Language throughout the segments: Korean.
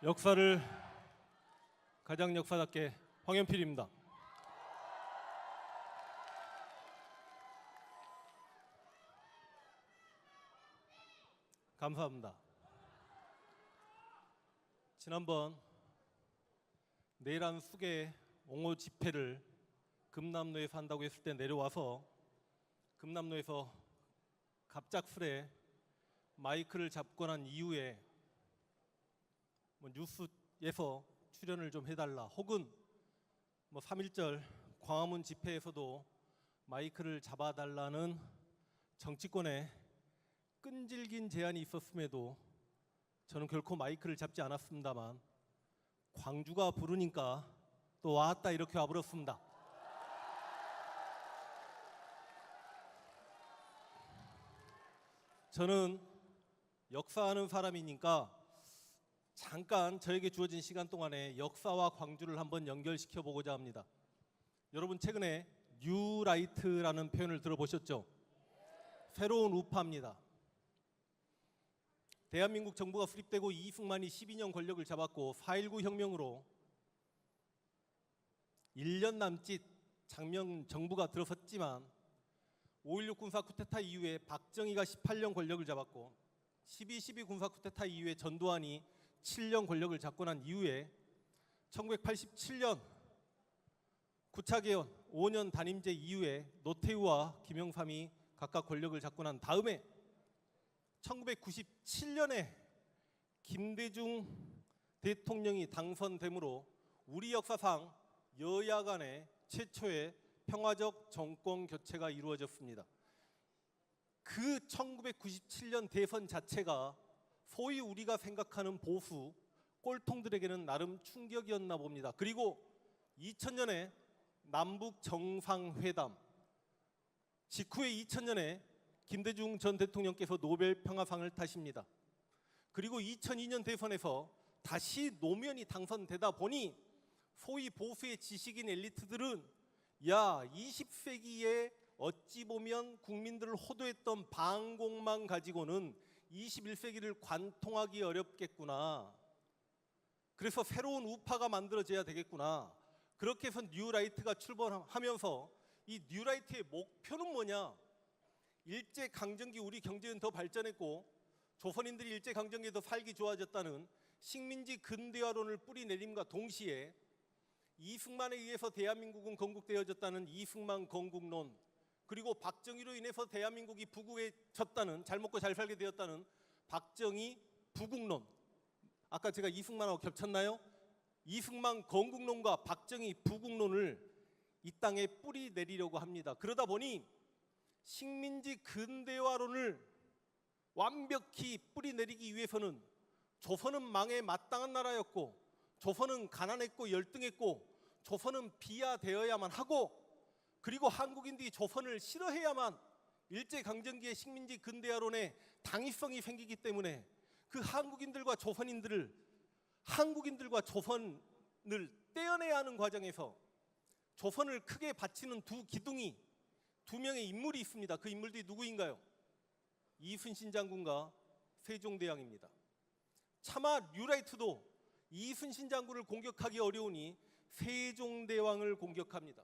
역사를 가장 역사답게 황현필입니다. 감사합니다. 지난번 내란 수계 옹호 집회를 금남로에서 한다고 했을 때 내려와서 금남로에서 갑작스레 마이크를 잡고 난 이후에 뭐 뉴스에서 출연을 좀 해달라 혹은 뭐 3.1절 광화문 집회에서도 마이크를 잡아달라는 정치권의 끈질긴 제안이 있었음에도 저는 결코 마이크를 잡지 않았습니다만 광주가 부르니까 또 왔다 이렇게 와버렸습니다. 저는 역사하는 사람이니까 잠깐 저에게 주어진 시간 동안에 역사와 광주를 한번 연결시켜 보고자 합니다. 여러분 최근에 뉴라이트라는 표현을 들어보셨죠? 새로운 우파입니다. 대한민국 정부가 수립되고 이승만이 12년 권력을 잡았고 4.19 혁명으로 1년 남짓 장명 정부가 들어섰지만 5.16 군사 쿠데타 이후에 박정희가 18년 권력을 잡았고 12.12 군사 쿠데타 이후에 전두환이 7년 권력을 잡고 난 이후에 1987년 구차개헌 5년 단임제 이후에 노태우와 김영삼이 각각 권력을 잡고 난 다음에 1997년에 김대중 대통령이 당선되므로 우리 역사상 여야 간의 최초의 평화적 정권 교체가 이루어졌습니다. 그 1997년 대선 자체가 소위 우리가 생각하는 보수 꼴통들에게는 나름 충격이었나 봅니다. 그리고 2000년에 남북 정상회담 직후에 2000년에 김대중 전 대통령께서 노벨 평화상을 타십니다. 그리고 2002년 대선에서 다시 노무현이 당선되다 보니 소위 보수의 지식인 엘리트들은 야 20세기에 어찌 보면 국민들을 호도했던 방공만 가지고는 21세기를 관통하기 어렵겠구나. 그래서 새로운 우파가 만들어져야 되겠구나. 그렇게 해서 뉴라이트가 출범하면서 이 뉴라이트의 목표는 뭐냐? 일제 강점기 우리 경제는 더 발전했고 조선인들이 일제 강점기에 더 살기 좋아졌다는 식민지 근대화론을 뿌리내림과 동시에 이승만에 의해서 대한민국은 건국되어졌다는 이승만 건국론 그리고 박정희로 인해서 대한민국이 부국해졌다는 잘 먹고 잘 살게 되었다는 박정희 부국론 아까 제가 이승만하고 겹쳤나요? 이승만 건국론과 박정희 부국론을 이 땅에 뿌리 내리려고 합니다. 그러다 보니 식민지 근대화론을 완벽히 뿌리 내리기 위해서는 조선은 망에 마땅한 나라였고 조선은 가난했고 열등했고 조선은 비하되어야만 하고 그리고 한국인들이 조선을 싫어해야만 일제 강점기의 식민지 근대화론에 당위성이 생기기 때문에 그 한국인들과 조선인들을 한국인들과 조선을 떼어내야 하는 과정에서 조선을 크게 바치는 두 기둥이 두 명의 인물이 있습니다. 그 인물들이 누구인가요? 이순신 장군과 세종대왕입니다. 차마 뉴라이트도 이순신 장군을 공격하기 어려우니 세종대왕을 공격합니다.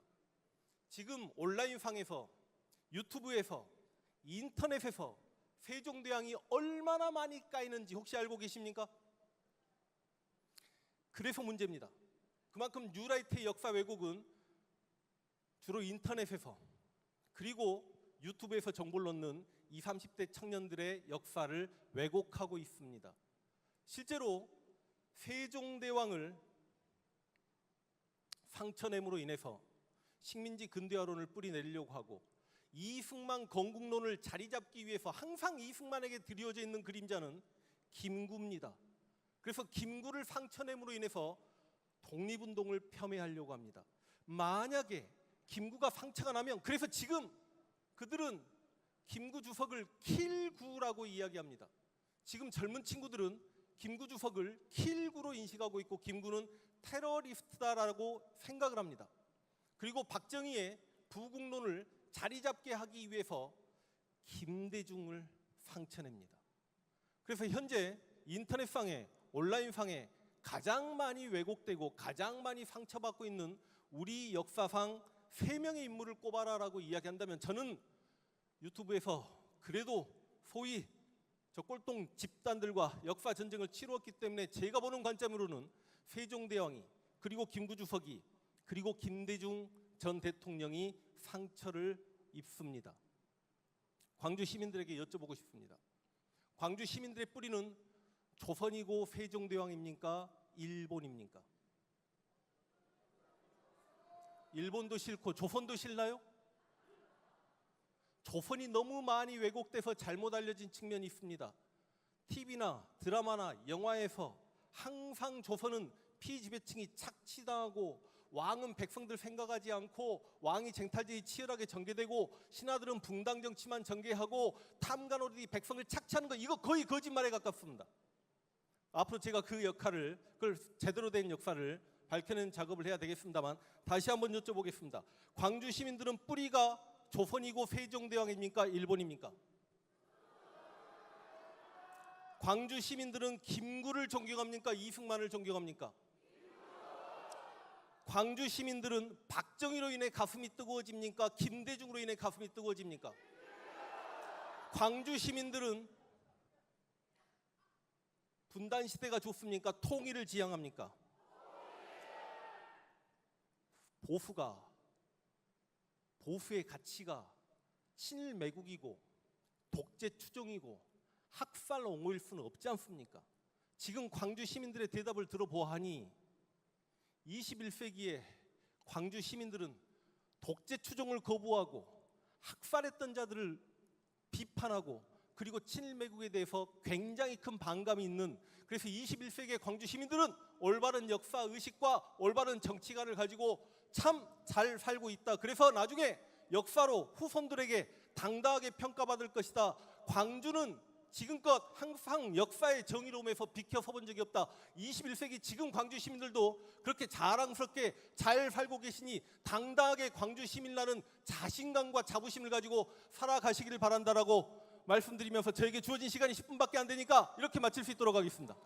지금 온라인상에서 유튜브에서 인터넷에서 세종대왕이 얼마나 많이 까이는지 혹시 알고 계십니까? 그래서 문제입니다. 그만큼 뉴라이트의 역사 왜곡은 주로 인터넷에서 그리고 유튜브에서 정보를 넣는 20, 30대 청년들의 역사를 왜곡하고 있습니다. 실제로 세종대왕을 상처냄으로 인해서 식민지 근대화론을 뿌리내리려고 하고 이승만 건국론을 자리 잡기 위해서 항상 이승만에게 드리워져 있는 그림자는 김구입니다. 그래서 김구를 상처냄으로 인해서 독립운동을 폄훼하려고 합니다. 만약에 김구가 상처가 나면 그래서 지금 그들은 김구 주석을 킬구라고 이야기합니다. 지금 젊은 친구들은 김구 주석을 킬구로 인식하고 있고 김구는 테러리스트다라고 생각을 합니다. 그리고 박정희의 부국론을 자리 잡게 하기 위해서 김대중을 상처냅니다. 그래서 현재 인터넷상에 온라인상에 가장 많이 왜곡되고 가장 많이 상처받고 있는 우리 역사상 세 명의 인물을 꼽아라라고 이야기한다면 저는 유튜브에서 그래도 소위 저 꼴통 집단들과 역사 전쟁을 치루었기 때문에 제가 보는 관점으로는 세종대왕이 그리고 김구주석이 그리고 김대중 전 대통령이 상처를 입습니다. 광주 시민들에게 여쭤보고 싶습니다. 광주 시민들의 뿌리는 조선이고 세종대왕입니까? 일본입니까? 일본도 싫고 조선도 싫나요? 조선이 너무 많이 왜곡돼서 잘못 알려진 측면이 있습니다. TV나 드라마나 영화에서 항상 조선은 피지배층이 착취당하고 왕은 백성들 생각하지 않고 왕이 쟁탈전이 치열하게 전개되고 신하들은 붕당 정치만 전개하고 탐관오들이 백성을 착취하는 거 이거 거의 거짓말에 가깝습니다. 앞으로 제가 그 역할을 그걸 제대로 된 역사를 밝혀낸 작업을 해야 되겠습니다만 다시 한번 여쭤보겠습니다. 광주 시민들은 뿌리가 조선이고 세종대왕입니까? 일본입니까? 광주 시민들은 김구를 존경합니까? 이승만을 존경합니까? 광주 시민들은 박정희로 인해 가슴이 뜨거워집니까? 김대중으로 인해 가슴이 뜨거워집니까? 광주 시민들은 분단 시대가 좋습니까? 통일을 지향합니까? 보수가 보수의 가치가 친일 매국이고 독재 추종이고 학살 옹호일 수는 없지 않습니까? 지금 광주 시민들의 대답을 들어보아하니 21세기에 광주 시민들은 독재 추종을 거부하고 학살했던 자들을 비판하고 그리고 친일 매국에 대해서 굉장히 큰 반감이 있는 그래서 21세기의 광주 시민들은 올바른 역사 의식과 올바른 정치관을 가지고 참 잘 살고 있다. 그래서 나중에 역사로 후손들에게 당당하게 평가받을 것이다. 광주는 지금껏 항상 역사의 정의로움에서 비켜 서 본 적이 없다. 21세기 지금 광주 시민들도 그렇게 자랑스럽게 잘 살고 계시니 당당하게 광주 시민이라는 자신감과 자부심을 가지고 살아가시기를 바란다라고 말씀드리면서 저에게 주어진 시간이 10분밖에 안 되니까 이렇게 마칠 수 있도록 하겠습니다.